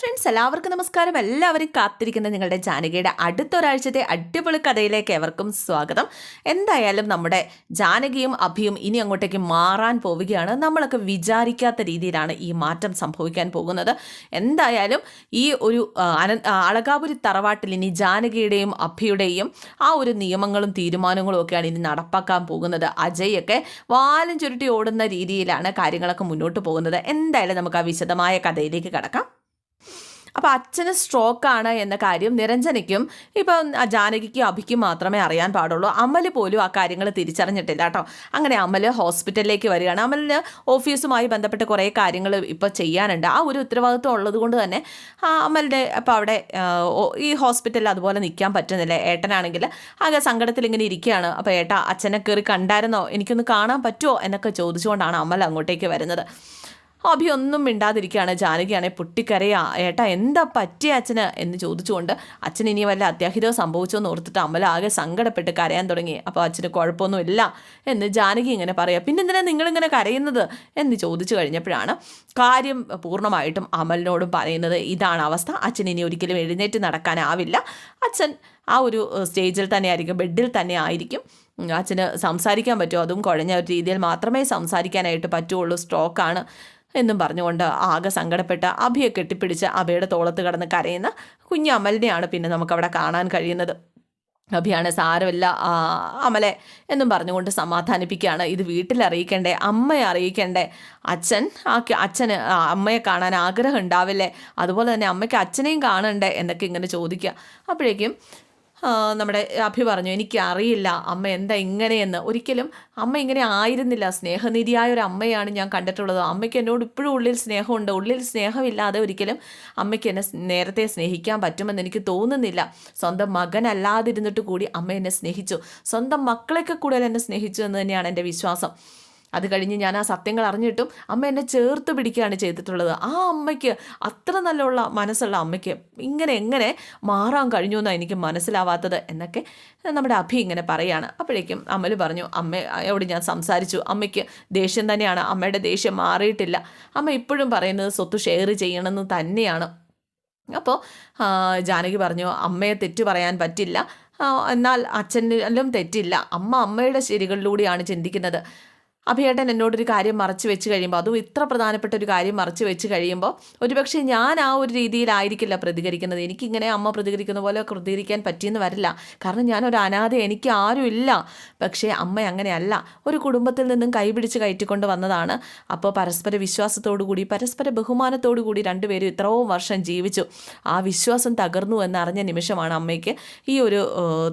Friends എല്ലാവർക്കും നമസ്കാരം. എല്ലാവരും കാത്തിരിക്കുന്ന നിങ്ങളുടെ ജാനകിയുടെ അടുത്തൊരാഴ്ചത്തെ അടിപൊളി കഥയിലേക്ക് എവർക്കും സ്വാഗതം. എന്തായാലും നമ്മുടെ ജാനകിയും അഭിയും ഇനി അങ്ങോട്ടേക്ക് മാറാൻ പോവുകയാണ്. നമ്മളൊക്കെ വിചാരിക്കാത്ത രീതിയിലാണ് ഈ മാറ്റം സംഭവിക്കാൻ പോകുന്നത്. എന്തായാലും ഈ ഒരു അന അളകാപുരി തറവാട്ടിൽ ഇനി ജാനകിയുടെയും അഭിയുടെയും ആ ഒരു നിയമങ്ങളും തീരുമാനങ്ങളും ഒക്കെയാണ് ഇനി നടപ്പാക്കാൻ പോകുന്നത്. അജയൊക്കെ വാലും ചുരുട്ടി ഓടുന്ന രീതിയിലാണ് കാര്യങ്ങളൊക്കെ മുന്നോട്ട് പോകുന്നത്. എന്തായാലും നമുക്ക് ആ വിശദമായ കഥയിലേക്ക് കടക്കാം. അപ്പോൾ അച്ഛന് സ്ട്രോക്കാണ് എന്ന കാര്യം നിരഞ്ജനയ്ക്കും ഇപ്പം ജാനകിക്കും അഭിക്കും മാത്രമേ അറിയാൻ പാടുള്ളൂ. അമൽ പോലും ആ കാര്യങ്ങൾ തിരിച്ചറിഞ്ഞിട്ടില്ല കേട്ടോ. അങ്ങനെ അമൽ ഹോസ്പിറ്റലിലേക്ക് വരികയാണ്. അമലിന് ഓഫീസുമായി ബന്ധപ്പെട്ട് കുറേ കാര്യങ്ങൾ ഇപ്പോൾ ചെയ്യാനുണ്ട്. ആ ഒരു ഉത്തരവാദിത്വം ഉള്ളത് കൊണ്ട് തന്നെ അമലിന്റെ അപ്പോൾ അവിടെ ഈ ഹോസ്പിറ്റലിൽ അതുപോലെ നിൽക്കാൻ പറ്റുന്നില്ല. ഏട്ടനാണെങ്കിൽ ആകെ സങ്കടത്തിൽ ഇങ്ങനെ ഇരിക്കുകയാണ്. അപ്പോൾ ഏട്ടാ അച്ഛനെ കയറി കണ്ടായിരുന്നോ? എനിക്കൊന്ന് കാണാൻ പറ്റുമോ എന്നൊക്കെ ചോദിച്ചുകൊണ്ടാണ് അമൽ അങ്ങോട്ടേക്ക് വരുന്നത്. അഭി ഒന്നും മിണ്ടാതിരിക്കുകയാണ്. ജാനകിയാണെ പൊട്ടിക്കരയാ. ഏട്ടാ എന്താ പറ്റിയ അച്ഛന്? എന്ന് ചോദിച്ചുകൊണ്ട് അച്ഛൻ ഇനി വല്ല അത്യാഹിതം സംഭവിച്ചോ എന്ന് ഓർത്തിട്ട് അമല ആകെ സങ്കടപ്പെട്ട് കരയാൻ തുടങ്ങി. അപ്പോൾ അച്ഛന് കുഴപ്പമൊന്നുമില്ല എന്ന് ജാനകി ഇങ്ങനെ പറയാം. പിന്നെ എന്തിനാ നിങ്ങളിങ്ങനെ കരയുന്നത്? എന്ന് ചോദിച്ചു കഴിഞ്ഞപ്പോഴാണ് കാര്യം പൂർണമായിട്ടും അമലിനോടും പറയുന്നത് ഇതാണ് അവസ്ഥ. അച്ഛൻ ഇനി ഒരിക്കലും എഴുന്നേറ്റ് നടക്കാനാവില്ല. അച്ഛൻ ആ ഒരു സ്റ്റേജിൽ തന്നെ ആയിരിക്കും ബെഡിൽ തന്നെ ആയിരിക്കും അച്ഛന് സംസാരിക്കാൻ പറ്റുമോ? അതും കുഴഞ്ഞ ഒരു രീതിയിൽ മാത്രമേ സംസാരിക്കാനായിട്ട് പറ്റുള്ളൂ സ്ട്രോക്കാണ്. എന്നും പറഞ്ഞുകൊണ്ട് ആകെ സങ്കടപ്പെട്ട് അഭിയെ കെട്ടിപ്പിടിച്ച് അഭയുടെ തോളത്ത് കടന്ന് കരയുന്ന കുഞ്ഞമലിനെയാണ് പിന്നെ നമുക്കവിടെ കാണാൻ കഴിയുന്നത്. അഭിയാണ് സാരമില്ല അമലെ എന്നും പറഞ്ഞുകൊണ്ട് സമാധാനിപ്പിക്കുകയാണ്. ഇത് വീട്ടിൽ അറിയിക്കണ്ടേ? അമ്മയെ അറിയിക്കണ്ടേ? അച്ഛൻ ആ അച്ഛന് അമ്മയെ കാണാൻ ആഗ്രഹം ഉണ്ടാവില്ലേ? അതുപോലെ തന്നെ അമ്മയ്ക്ക് അച്ഛനെയും കാണണ്ടേ? എന്നൊക്കെ ഇങ്ങനെ ചോദിക്കുക. അപ്പോഴേക്കും നമ്മുടെ അഭി പറഞ്ഞു എനിക്ക് അറിയില്ല അമ്മ എന്താ ഇങ്ങനെയെന്ന്. ഒരിക്കലും അമ്മ ഇങ്ങനെ ആയിരുന്നില്ല. സ്നേഹനിധിയായ ഒരു അമ്മയാണ് ഞാൻ കണ്ടിട്ടുള്ളത്. അമ്മയ്ക്ക് എന്നോട് ഇപ്പോഴും ഉള്ളിൽ സ്നേഹമുണ്ട്. ഉള്ളിൽ സ്നേഹമില്ലാതെ ഒരിക്കലും അമ്മയ്ക്ക് എന്നെ നേരത്തെ സ്നേഹിക്കാൻ പറ്റുമെന്ന് എനിക്ക് തോന്നുന്നില്ല. സ്വന്തം മകനല്ലാതിരുന്നിട്ട് കൂടി അമ്മ എന്നെ സ്നേഹിച്ചു. സ്വന്തം മക്കളെയൊക്കെ കൂടുതൽ എന്നെ സ്നേഹിച്ചു എന്ന് തന്നെയാണ് എന്റെ വിശ്വാസം. അത് കഴിഞ്ഞ് ഞാൻ ആ സത്യങ്ങൾ അറിഞ്ഞിട്ടും അമ്മ എന്നെ ചേർത്ത് പിടിക്കുകയാണ് ചെയ്തിട്ടുള്ളത്. ആ അമ്മയ്ക്ക് അത്ര നല്ലുള്ള മനസ്സുള്ള അമ്മയ്ക്ക് ഇങ്ങനെ എങ്ങനെ മാറാൻ കഴിഞ്ഞു എന്നാണ് എനിക്ക് മനസ്സിലാവാത്തത് എന്നൊക്കെ നമ്മുടെ അഭി ഇങ്ങനെ പറയാണ്. അപ്പോഴേക്കും അമ്മൽ പറഞ്ഞു അമ്മയോട് ഞാൻ സംസാരിച്ചു. അമ്മയ്ക്ക് ദേഷ്യം തന്നെയാണ്. അമ്മയുടെ ദേഷ്യം മാറിയിട്ടില്ല. അമ്മ ഇപ്പോഴും പറയുന്നത് സ്വത്ത് ഷെയർ ചെയ്യണമെന്ന് തന്നെയാണ്. അപ്പോൾ ജാനകി പറഞ്ഞു അമ്മയെ തെറ്റു പറയാൻ പറ്റില്ല. എന്നാൽ അച്ഛനിലും തെറ്റില്ല. അമ്മ അമ്മയുടെ ശരികളിലൂടെയാണ് ചിന്തിക്കുന്നത്. അഭിയേട്ടൻ എന്നോടൊരു കാര്യം മറച്ചു വെച്ച് കഴിയുമ്പോൾ അതും ഇത്ര പ്രധാനപ്പെട്ട ഒരു കാര്യം മറച്ചു വെച്ച് കഴിയുമ്പോൾ ഒരുപക്ഷെ ഞാൻ ആ ഒരു രീതിയിലായിരിക്കില്ല പ്രതികരിക്കുന്നത്. എനിക്കിങ്ങനെ അമ്മ പ്രതികരിക്കുന്ന പോലെ പ്രതികരിക്കാൻ പറ്റിയെന്ന് വരില്ല. കാരണം ഞാനൊരു അനാഥ എനിക്ക് ആരുമില്ല പക്ഷേ അമ്മ അങ്ങനെയല്ല. ഒരു കുടുംബത്തിൽ നിന്നും കൈപിടിച്ച് കയറ്റിക്കൊണ്ട് വന്നതാണ്. അപ്പോൾ പരസ്പര വിശ്വാസത്തോടു കൂടി പരസ്പര ബഹുമാനത്തോടു കൂടി രണ്ടുപേരും ഇത്രയും വർഷം ജീവിച്ചു. ആ വിശ്വാസം തകർന്നു എന്നറിഞ്ഞ നിമിഷമാണ് അമ്മയ്ക്ക് ഈ ഒരു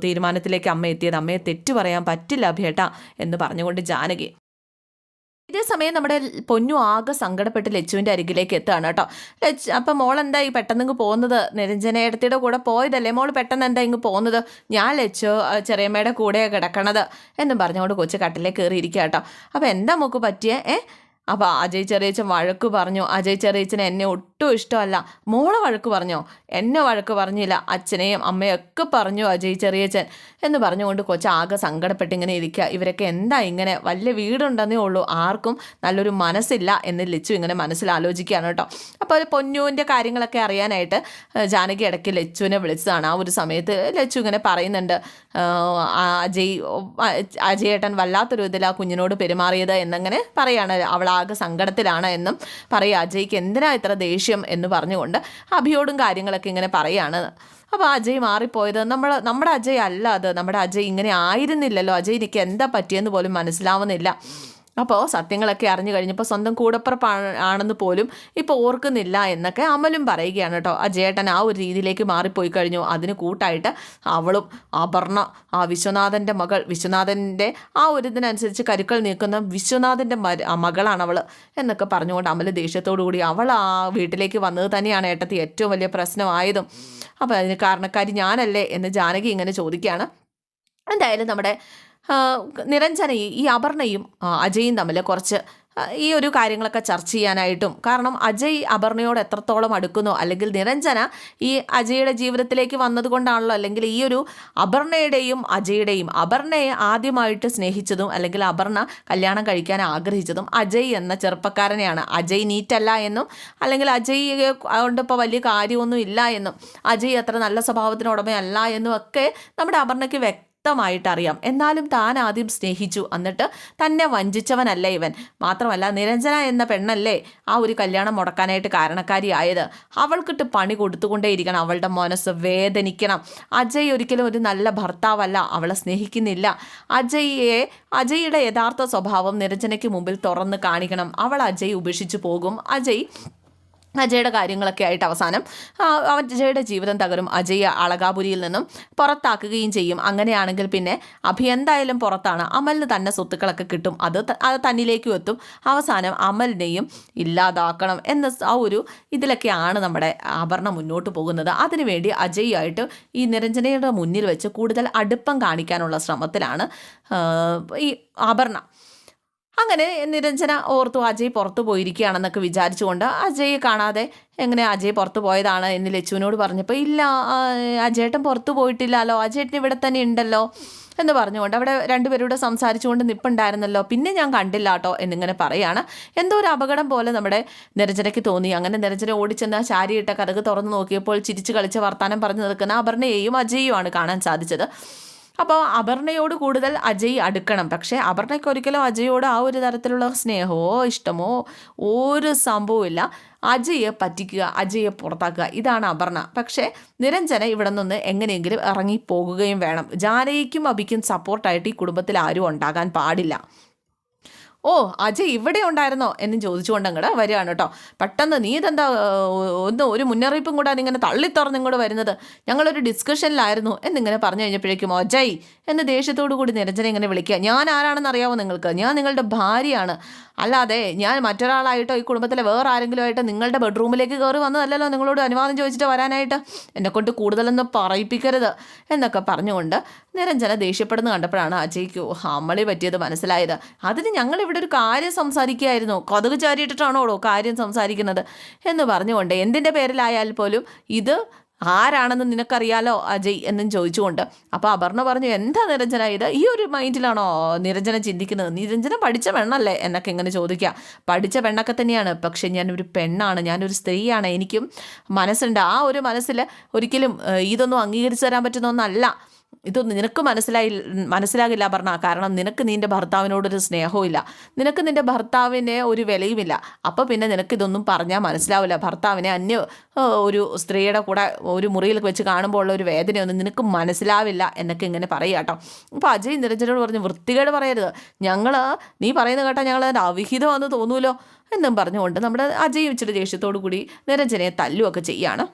തീരുമാനത്തിലേക്ക് അമ്മ എത്തിയത്. അമ്മയെ തെറ്റു പറയാൻ പറ്റില്ല അഭിയേട്ട എന്ന് പറഞ്ഞുകൊണ്ട് ജാനകി ഇതേ സമയം നമ്മുടെ പൊന്നു ആകെ സങ്കടപ്പെട്ട് ലച്ചുവിന്റെ അരികിലേക്ക് എത്തുകയാണ് കേട്ടോ. ലച്ച് അപ്പം മോൾ എന്താ ഈ പെട്ടെന്ന് ഇങ്ങ് പോകുന്നത് നിരഞ്ജനയടത്തിയുടെ കൂടെ പോയതല്ലേ? മോൾ പെട്ടെന്ന് എന്താ ഇങ്ങ് പോകുന്നത്? ഞാൻ ലച്ചു ചെറിയമ്മയുടെ കൂടെയാണ് കിടക്കണത് എന്നും പറഞ്ഞുകൊണ്ട് കൊച്ചു കട്ടിലേക്ക് കയറിയിരിക്കുക കേട്ടോ. അപ്പം എന്താ മോക്ക് പറ്റിയേ? ഏ? അപ്പോൾ അജയ് ചെറിയച്ചൻ വഴക്ക് പറഞ്ഞു. അജയ് ചെറിയച്ചൻ എന്നെ ഒട്ടും ഇഷ്ടമല്ല. മോളെ വഴക്ക് പറഞ്ഞോ? എന്നെ വഴക്ക് പറഞ്ഞില്ല. അച്ഛനെയും അമ്മയും ഒക്കെ പറഞ്ഞു അജയ് ചെറിയച്ചൻ എന്ന് പറഞ്ഞുകൊണ്ട് കൊച്ചു ആകെ സങ്കടപ്പെട്ട് ഇങ്ങനെ ഇരിക്കുക. ഇവരൊക്കെ എന്താ ഇങ്ങനെ? വലിയ വീടുണ്ടെന്നേ ഉള്ളൂ. ആർക്കും നല്ലൊരു മനസ്സില്ല എന്ന് ലച്ചു ഇങ്ങനെ മനസ്സിൽ ആലോചിക്കുകയാണ് കേട്ടോ. അപ്പോൾ ഒരു പൊന്നുവിന്റെ കാര്യങ്ങളൊക്കെ അറിയാനായിട്ട് ജാനകി ഇടയ്ക്ക് ലച്ചുവിനെ വിളിച്ചതാണ്. ആ ഒരു സമയത്ത് ലച്ചു ഇങ്ങനെ പറയുന്നുണ്ട് അജയ് അജയേട്ടൻ വല്ലാത്തൊരു ഇതിൽ ആ കുഞ്ഞിനോട് പെരുമാറിയത് എന്നങ്ങനെ പറയാണ്. അവളാകെ സങ്കടത്തിലാണ് എന്നും പറയുക അജയ്ക്ക് എന്തിനാ ഇത്ര ദേഷ്യം? എന്ന് പറഞ്ഞുകൊണ്ട് അഭിയോടും കാര്യങ്ങളൊക്കെ ഇങ്ങനെ പറയാണ്. അപ്പോൾ അജയ് മാറിപ്പോയത് നമ്മൾ നമ്മുടെ അജയ് അല്ല അത്. നമ്മുടെ അജയ് ഇങ്ങനെ ആയിരുന്നില്ലല്ലോ. അജയ് എനിക്ക് എന്താ പറ്റിയെന്ന് പോലും മനസ്സിലാവുന്നില്ല. അപ്പോൾ സത്യങ്ങളൊക്കെ അറിഞ്ഞു കഴിഞ്ഞപ്പോൾ സ്വന്തം കൂടപ്പുറപ്പാണ് ആണെന്ന് പോലും ഇപ്പോൾ ഓർക്കുന്നില്ല എന്നൊക്കെ അമലും പറയുകയാണ് കേട്ടോ. ആ ജേട്ടൻ ആ ഒരു രീതിയിലേക്ക് മാറിപ്പോയി കഴിഞ്ഞു. അതിന് കൂട്ടായിട്ട് അവളും അപർണ ആ വിശ്വനാഥന്റെ മകൾ വിശ്വനാഥന്റെ ആ ഒരു ഇതിനനുസരിച്ച് കരുക്കൾ നീക്കുന്ന വിശ്വനാഥന്റെ മകളാണ് അവൾ എന്നൊക്കെ പറഞ്ഞുകൊണ്ട് അമൽ ദേഷ്യത്തോടു കൂടി അവൾ ആ വീട്ടിലേക്ക് വന്നത് തന്നെയാണ് ഏട്ടത്തി ഏറ്റവും വലിയ പ്രശ്നമായതും അപ്പോൾ അതിന് കാരണക്കാരി ഞാനല്ലേ എന്ന് ജാനകി ഇങ്ങനെ ചോദിക്കുകയാണ്. എന്തായാലും നമ്മുടെ നിരഞ്ജനയും ഈ അപർണയും അജയും തമ്മിൽ കുറച്ച് ഈ ഒരു കാര്യങ്ങളൊക്കെ ചർച്ച ചെയ്യാനായിട്ടും കാരണം അജയ് അപർണയോട് എത്രത്തോളം അടുക്കുന്നു അല്ലെങ്കിൽ നിരഞ്ജന ഈ അജയുടെ ജീവിതത്തിലേക്ക് വന്നതുകൊണ്ടാണല്ലോ അല്ലെങ്കിൽ ഈ ഒരു അപർണയുടെയും അജയുടെയും അപർണയെ ആദ്യമായിട്ട് സ്നേഹിച്ചതും അല്ലെങ്കിൽ അപർണ കല്യാണം കഴിക്കാൻ ആഗ്രഹിച്ചതും അജയ് എന്ന ചെറുപ്പക്കാരനെയാണ്. അജയ് നീറ്റല്ല എന്നും അല്ലെങ്കിൽ അജയ് കൊണ്ട് ഇപ്പോൾ വലിയ കാര്യമൊന്നും ഇല്ല എന്നും അജയ് അത്ര നല്ല സ്വഭാവത്തിന് ഉടമയല്ല എന്നും ഒക്കെ നമ്മുടെ അപർണയ്ക്ക് വ്യക്തമായിട്ട് അറിയാം എന്നാലും താൻ ആദ്യം സ്നേഹിച്ചു. എന്നിട്ട് തന്നെ വഞ്ചിച്ചവനല്ല ഇവൻ. മാത്രമല്ല നിരഞ്ജന എന്ന പെണ്ണല്ലേ ആ ഒരു കല്യാണം മുടക്കാനായിട്ട് കാരണക്കാരിയായത്. അവൾക്കിട്ട് പണി കൊടുത്തുകൊണ്ടേയിരിക്കണം. അവളുടെ മനസ്സ് വേദനിക്കണം. അജയ് ഒരിക്കലും ഒരു നല്ല ഭർത്താവല്ല. അവളെ സ്നേഹിക്കുന്നില്ല. അജയ്യെ അജയ്യുടെ യഥാർത്ഥ സ്വഭാവം നിരഞ്ജനയ്ക്ക് മുമ്പിൽ തുറന്ന് കാണിക്കണം. അവൾ അജയ് ഉപേക്ഷിച്ചു പോകും. അജയ് അജയുടെ കാര്യങ്ങളൊക്കെ ആയിട്ട് അവസാനം അജയുടെ ജീവിതം തകരും. അജയ് അളകാപുരിയിൽ നിന്നും പുറത്താക്കുകയും ചെയ്യും. അങ്ങനെയാണെങ്കിൽ പിന്നെ അഭി എന്തായാലും പുറത്താണ്. അമലിന് തന്നെ സ്വത്തുക്കളൊക്കെ കിട്ടും. അത് അത് തന്നിലേക്കും എത്തും. അവസാനം അമലിനെയും ഇല്ലാതാക്കണം എന്ന ആ ഒരു ഇതിലൊക്കെയാണ് നമ്മുടെ ആഭരണം മുന്നോട്ട് പോകുന്നത്. അതിനുവേണ്ടി അജയ്യായിട്ട് ഈ നിരഞ്ജനയുടെ മുന്നിൽ വെച്ച് കൂടുതൽ അടുപ്പം കാണിക്കാനുള്ള ശ്രമത്തിലാണ് ഈ അപർണ അങ്ങനെ നിരഞ്ജന ഓർത്തു അജയ് പുറത്തു പോയിരിക്കുകയാണെന്നൊക്കെ വിചാരിച്ചുകൊണ്ട് അജയ് കാണാതെ എങ്ങനെ അജയ് പുറത്തു പോയതാണ് എന്ന് ലച്ചുവിനോട് പറഞ്ഞപ്പോൾ ഇല്ല അജയേട്ടൻ പുറത്തു പോയിട്ടില്ലല്ലോ അജയേട്ടൻ ഇവിടെ തന്നെ ഉണ്ടല്ലോ എന്ന് പറഞ്ഞുകൊണ്ട് അവിടെ രണ്ടുപേരൂടെ സംസാരിച്ചുകൊണ്ട് നിപ്പുണ്ടായിരുന്നല്ലോ. പിന്നെ ഞാൻ കണ്ടില്ല കേട്ടോ എന്നിങ്ങനെ പറയാണ്. എന്തോ ഒരു അപകടം പോലെ നമ്മുടെ നിരഞ്ജനയ്ക്ക് തോന്നി. അങ്ങനെ നിരഞ്ജന ഓടിച്ചെന്ന് ആ ചാരിയിട്ട കഥക് തുറന്നു നോക്കിയപ്പോൾ ചിരിച്ചു കളിച്ച് വർത്താനം പറഞ്ഞു നിൽക്കുന്ന അപർണയെയും അജയുമാണ് കാണാൻ സാധിച്ചത്. അപ്പോൾ അപർണയോട് കൂടുതൽ അജയ് അടുക്കണം. പക്ഷേ അപർണയ്ക്ക് ഒരിക്കലും അജയോട് ആ ഒരു തരത്തിലുള്ള സ്നേഹമോ ഇഷ്ടമോ ഒരു സംഭവമില്ല അജയെ പറ്റിക്കുക അജയെ പുറത്താക്കുക ഇതാണ് അപർണ. പക്ഷേ നിരഞ്ജന ഇവിടെ നിന്ന് എങ്ങനെയെങ്കിലും ഇറങ്ങി പോകുകയും വേണം. ജാനകിക്കും അഭിക്കും സപ്പോർട്ടായിട്ട് ഈ കുടുംബത്തിൽ ആരും ഉണ്ടാകാൻ പാടില്ല. ഓ അജയ് ഇവിടെ ഉണ്ടായിരുന്നോ? എന്നും ചോദിച്ചുകൊണ്ട് അങ്ങോട്ട് വരികയാണ് കേട്ടോ. പെട്ടെന്ന് നീ ഇതെന്താ ഒന്ന് ഒരു മുന്നറിയിപ്പും കൂടാതെ ഇങ്ങനെ തള്ളിത്തുറന്ന് ഇങ്ങോട്ട് വരുന്നത്? ഞങ്ങളൊരു ഡിസ്കഷനിലായിരുന്നു എന്നിങ്ങനെ പറഞ്ഞു കഴിഞ്ഞപ്പോഴേക്കും അജയ് എന്ന് ദേഷ്യത്തോടു കൂടി നിരഞ്ജനെ ഇങ്ങനെ വിളിക്കുക. ഞാൻ ആരാണെന്ന് അറിയാമോ നിങ്ങൾക്ക്? ഞാൻ നിങ്ങളുടെ ഭാര്യയാണ്. അല്ലാതെ ഞാൻ മറ്റൊരാളായിട്ടോ ഈ കുടുംബത്തിലെ വേറെ ആരെങ്കിലും ആയിട്ട് നിങ്ങളുടെ ബെഡ്റൂമിലേക്ക് കയറി വന്നതല്ലല്ലോ നിങ്ങളോട് അനുവാദം ചോദിച്ചിട്ട് വരാനായിട്ട്? എന്നെക്കൊണ്ട് കൂടുതലൊന്നും പറയിപ്പിക്കരുത് എന്നൊക്കെ പറഞ്ഞുകൊണ്ട് നിരഞ്ജന ദേഷ്യപ്പെടുന്ന കണ്ടപ്പോഴാണ് അജയ്ക്ക് അമ്മളി പറ്റിയത് മനസ്സിലായത്. അതിന് ഞങ്ങൾ ഇവിടെ ഒരു കാര്യം സംസാരിക്കുകയായിരുന്നു. കൊതുക് ചാരിയിട്ടിട്ടാണോടോ കാര്യം സംസാരിക്കുന്നത്? എന്ന് പറഞ്ഞുകൊണ്ട് എന്തിന്റെ പേരിലായാൽ പോലും ഇത് ആരാണെന്ന് നിനക്കറിയാലോ അജയ് എന്നും ചോദിച്ചുകൊണ്ട്. അപ്പോൾ അപർണ പറഞ്ഞു എന്താ നിരഞ്ജന ഇത്? ഈ ഒരു മൈൻഡിലാണോ നിരഞ്ജന ചിന്തിക്കുന്നത്? നിരഞ്ജന പഠിച്ച പെണ്ണല്ലേ? എന്നൊക്കെ ഇങ്ങനെ ചോദിക്കുക. പഠിച്ച പെണ്ണൊക്കെ തന്നെയാണ്. പക്ഷേ ഞാനൊരു പെണ്ണാണ്. ഞാനൊരു സ്ത്രീയാണ്. എനിക്കും മനസ്സുണ്ട്. ആ ഒരു മനസ്സിൽ ഒരിക്കലും ഇതൊന്നും അംഗീകരിച്ചു തരാൻ പറ്റുന്ന ഒന്നല്ല. ഇതൊന്നും നിനക്ക് മനസ്സിലായി മനസ്സിലാകില്ല പറഞ്ഞ കാരണം നിനക്ക് നിന്റെ ഭർത്താവിനോടൊരു സ്നേഹവും ഇല്ല നിനക്ക് നിന്റെ ഭർത്താവിനെ ഒരു വിലയുമില്ല. അപ്പോൾ പിന്നെ നിനക്കിതൊന്നും പറഞ്ഞാൽ മനസ്സിലാവില്ല. ഭർത്താവിനെ അന്യ ഒരു സ്ത്രീയുടെ കൂടെ ഒരു മുറിയിൽ വെച്ച് കാണുമ്പോൾ ഉള്ള ഒരു വേദനയൊന്നും നിനക്ക് മനസ്സിലാവില്ല എന്നൊക്കെ ഇങ്ങനെ പറയുക കേട്ടോ. അപ്പോൾ അജയ് നിരഞ്ജനോട് പറഞ്ഞു വൃത്തികേട് പറയരുത്. ഞങ്ങൾ നീ പറയുന്നത് കേട്ടാൽ ഞങ്ങൾ അതിന്റെ അവിഹിതമാണെന്ന് തോന്നൂലോ? എന്നും പറഞ്ഞുകൊണ്ട് നമ്മുടെ അജയ് ഇച്ചിരി ദേഷ്യത്തോടു കൂടി നിരഞ്ജനയെ തല്ലുമൊക്കെ ചെയ്യാണ്.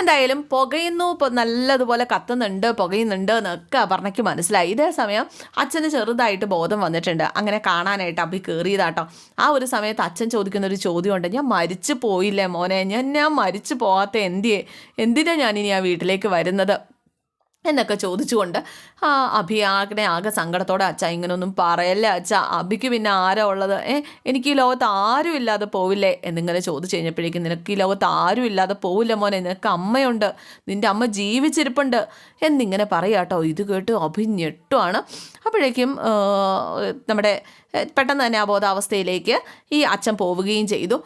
എന്തായാലും പുകയുന്നു ഇപ്പോൾ നല്ലതുപോലെ കത്തുന്നുണ്ട് പുകയുന്നുണ്ട് എന്നൊക്കെ അപർണയ്ക്ക് മനസ്സിലായി. ഇതേ സമയം അച്ഛന് ചെറുതായിട്ട് ബോധം വന്നിട്ടുണ്ട്. അങ്ങനെ കാണാനായിട്ട് അഭി കയറിയതാട്ടോ ആ ഒരു സമയത്ത് അച്ഛൻ ചോദിക്കുന്ന ഒരു ചോദ്യമുണ്ട്. ഞാൻ മരിച്ചു പോയില്ലേ മോനെ? ഞാൻ ഞാൻ മരിച്ചു പോകാത്ത എന്തിയെ? എന്തിനാ ഞാനിനി ആ വീട്ടിലേക്ക് വരുന്നത്? എന്നൊക്കെ ചോദിച്ചുകൊണ്ട് ആ അഭി ആകെ ആകെ സങ്കടത്തോടെ അച്ഛ ഇങ്ങനൊന്നും പറയല്ലേ അച്ഛ അഭിക്ക് പിന്നെ ആരാ ഉള്ളത്? ഏ എനിക്ക് ഈ ലോകത്ത് ആരും ഇല്ലാതെ പോവില്ലേ? എന്നിങ്ങനെ ചോദിച്ചു കഴിഞ്ഞപ്പോഴേക്കും നിനക്ക് ഈ ലോകത്ത് ആരും ഇല്ലാതെ പോവില്ല മോനെ നിനക്ക് അമ്മയുണ്ട് നിന്റെ അമ്മ ജീവിച്ചിരിപ്പുണ്ട്. എന്നിങ്ങനെ പറയാട്ടോ ഇത് കേട്ട് അഭി ഞെട്ടുവാണ്. അപ്പോഴേക്കും നമ്മുടെ പെട്ടെന്ന് തന്നെ അബോധാവസ്ഥയിലേക്ക് ഈ അച്ഛൻ പോവുകയും ചെയ്തു.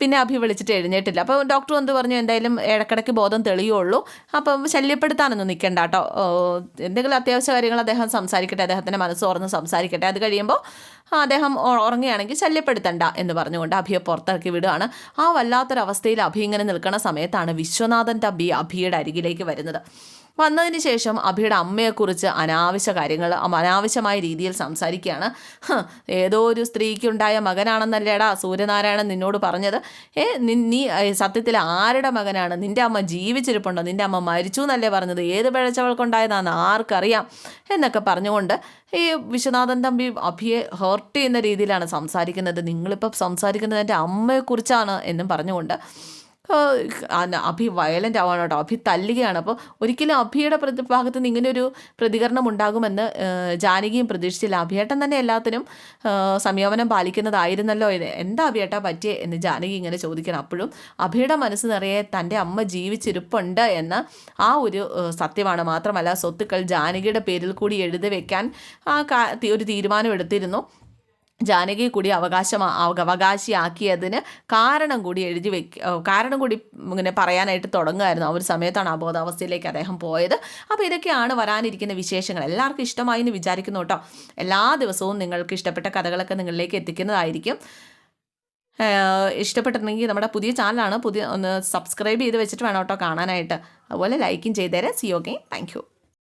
പിന്നെ അഭി വിളിച്ചിട്ട് എഴുന്നേറ്റില്ല. അപ്പോൾ ഡോക്ടർ എന്ത് പറഞ്ഞു എന്തായാലും ഇടക്കിടയ്ക്ക് ബോധം തെളിയുള്ളൂ. അപ്പം ശല്യപ്പെടുത്താനൊന്നും നിൽക്കണ്ട കേട്ടോ എന്തെങ്കിലും അത്യാവശ്യ കാര്യങ്ങൾ അദ്ദേഹം സംസാരിക്കട്ടെ അദ്ദേഹത്തിന്റെ മനസ്സ് തുറന്ന് സംസാരിക്കട്ടെ. അത് കഴിയുമ്പോൾ അദ്ദേഹം ഉറങ്ങുകയാണെങ്കിൽ ശല്യപ്പെടുത്തണ്ട എന്ന് പറഞ്ഞുകൊണ്ട് അഭിയെ പുറത്തിറക്കി വിടുകയാണ്. ആ വല്ലാത്തൊരവസ്ഥയിൽ അഭി ഇങ്ങനെ നിൽക്കുന്ന സമയത്താണ് വിശ്വനാഥന്റെ അഭി അഭിയുടെ അരികിലേക്ക് വരുന്നത്. വന്നതിന് ശേഷം അഭിയുടെ അമ്മയെക്കുറിച്ച് അനാവശ്യ കാര്യങ്ങൾ അനാവശ്യമായ രീതിയിൽ സംസാരിക്കുകയാണ്. ഏതോ ഒരു സ്ത്രീക്കുണ്ടായ മകനാണെന്നല്ലേടാ സൂര്യനാരായണൻ നിന്നോട് പറഞ്ഞത്? ഏ നി- സത്യത്തിൽ ആരുടെ മകനാണ്? നിന്റെ അമ്മ ജീവിച്ചിരിപ്പുണ്ടോ? നിന്റെ അമ്മ മരിച്ചു എന്നല്ലേ പറഞ്ഞത്? ഏത് പിഴച്ചവൾക്കുണ്ടായതാണെന്ന് ആർക്കറിയാം? എന്നൊക്കെ പറഞ്ഞുകൊണ്ട് ഈ വിശ്വനാഥൻ തമ്പി അഭിയെ ഹേർട്ട് ചെയ്യുന്ന രീതിയിലാണ് സംസാരിക്കുന്നത്. നിങ്ങളിപ്പോൾ സംസാരിക്കുന്നത് എന്റെ അമ്മയെക്കുറിച്ചാണ് എന്നും പറഞ്ഞുകൊണ്ട് അഭി വയലന്റ് ആവാണ് കേട്ടോ അഭി തല്ലുകയാണ്. അപ്പോൾ ഒരിക്കലും അഭിയുടെ ഭാഗത്ത് നിന്ന് ഇങ്ങനെ ഒരു പ്രതികരണം ഉണ്ടാകുമെന്ന് ജാനകിയും പ്രതീക്ഷിച്ചില്ല. അഭിയേട്ടൻ തന്നെ എല്ലാത്തിനും സംയമനം പാലിക്കുന്നതായിരുന്നല്ലോ. എന്താ അഭിയേട്ടാ പറ്റിയേ എന്ന് ജാനകി ഇങ്ങനെ ചോദിക്കണം. അപ്പോഴും അഭിയുടെ മനസ്സ് നിറയെ തന്റെ അമ്മ ജീവിച്ചിരിപ്പുണ്ട് എന്ന ആ ഒരു സത്യമാണ്. മാത്രമല്ല സ്വത്തുക്കൾ ജാനകിയുടെ പേരിൽ കൂടി എഴുതി വെക്കാൻ ആ ഒരു തീരുമാനം എടുത്തിരുന്നു. ജാനകി കൂടി അവകാശം അവകാശിയാക്കിയതിന് കാരണം കൂടി എഴുതി വെക്ക കാരണം കൂടി ഇങ്ങനെ പറയാനായിട്ട് തുടങ്ങുമായിരുന്നു. ആ ഒരു സമയത്താണ് അബോധാവസ്ഥയിലേക്ക് അദ്ദേഹം പോയത്. അപ്പോൾ ഇതൊക്കെയാണ് വരാനിരിക്കുന്ന വിശേഷങ്ങൾ. എല്ലാവർക്കും ഇഷ്ടമായി എന്ന് വിചാരിക്കുന്നു കേട്ടോ. എല്ലാ ദിവസവും നിങ്ങൾക്ക് ഇഷ്ടപ്പെട്ട കഥകളൊക്കെ നിങ്ങളിലേക്ക് എത്തിക്കുന്നതായിരിക്കും. ഇഷ്ടപ്പെട്ടിട്ടുണ്ടെങ്കിൽ നമ്മുടെ പുതിയ ചാനലാണ്. പുതിയ ഒന്ന് സബ്സ്ക്രൈബ് ചെയ്ത് വെച്ചിട്ട് വേണം കേട്ടോ കാണാനായിട്ട്. അതുപോലെ ലൈക്കും ചെയ്തേരെ സി ഓക്കെ താങ്ക്